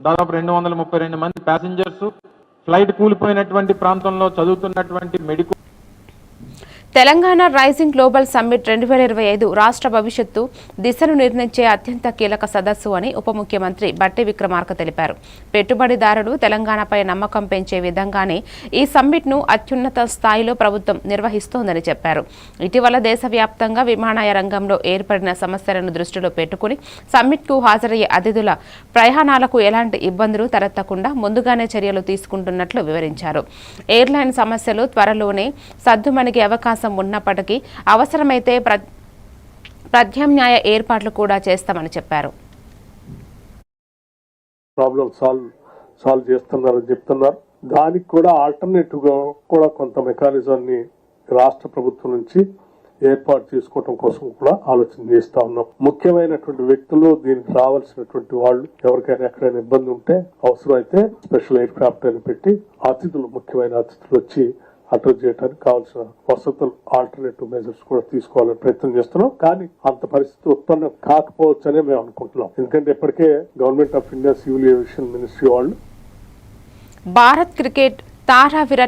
దాదాపు రెండు వందల ముప్పై రెండు మంది ప్యాసింజర్స్ ఫ్లైట్ కూలిపోయినటువంటి ప్రాంతంలో చదువుతున్నటువంటి medical Telangana rising global summit రెండు వేల ఇరవై ఐదు రాష్ట్ర భవిష్యత్తు దిశను నిర్ణయించే అత్యంత కీలక సదస్సు అని ఉప ముఖ్యమంత్రి బట్టి విక్రమార్క తెలిపారు. పెట్టుబడిదారులు తెలంగాణపై నమ్మకం పెంచే విధంగానే ఈ సమ్మిట్ను అత్యున్నత స్థాయిలో ప్రభుత్వం నిర్వహిస్తోందని చెప్పారు. ఇటీవల దేశవ్యాప్తంగా విమానయాన రంగంలో ఏర్పడిన సమస్యలను దృష్టిలో పెట్టుకుని సమ్మిట్కు హాజరయ్యే అతిథుల ప్రయాణాలకు ఎలాంటి ఇబ్బందులు తలెత్తకుండా ముందుగానే చర్యలు తీసుకుంటున్నట్లు వివరించారు. ఎయిర్లైన్ సమస్యలు త్వరలోనే సద్దుమణిగే అవకాశం ఉన్నప్పటికీ అవసరమైతే ప్ర ప్రత్యామ్నాయ ఏర్పాట్లు కూడా చేస్తామని చెప్పారు. ప్రాబ్లం సాల్వ్ సాల్వ్ చేస్తున్నారని చెప్తున్నారు. దానికి కూడా ఆల్టర్నేటివ్గా కూడా కొంత మెకానిజాన్ని రాష్ట్ర ప్రభుత్వం నుంచి ఏర్పాటు చేసుకోవడం కోసం కూడా ఆలోచన చేస్తా ఉన్నాం. ముఖ్యమైనటువంటి వ్యక్తులు దీనికి రావాల్సినటువంటి వాళ్ళు ఎవరికైనా ఎక్కడైనా ఇబ్బంది ఉంటే అవసరమైతే స్పెషల్ ఎయిర్ క్రాఫ్ట్ అని పెట్టి అతిథులు ముఖ్యమైన అతిథులు వచ్చి అడ్రస్ చేయడానికి కావాల్సిన వసతులు ఆల్టర్నేటివ్ మెజర్స్ కూడా తీసుకోవాలని ప్రయత్నం చేస్తున్నాం. కానీ అంత పరిస్థితి ఉత్పన్నం కాకపోవచ్చనే మేము అనుకుంటున్నాం. ఎందుకంటే ఇప్పటికే government of India civil aviation ministry వాళ్ళు భారత్ క్రికెట్ తారా విరాట్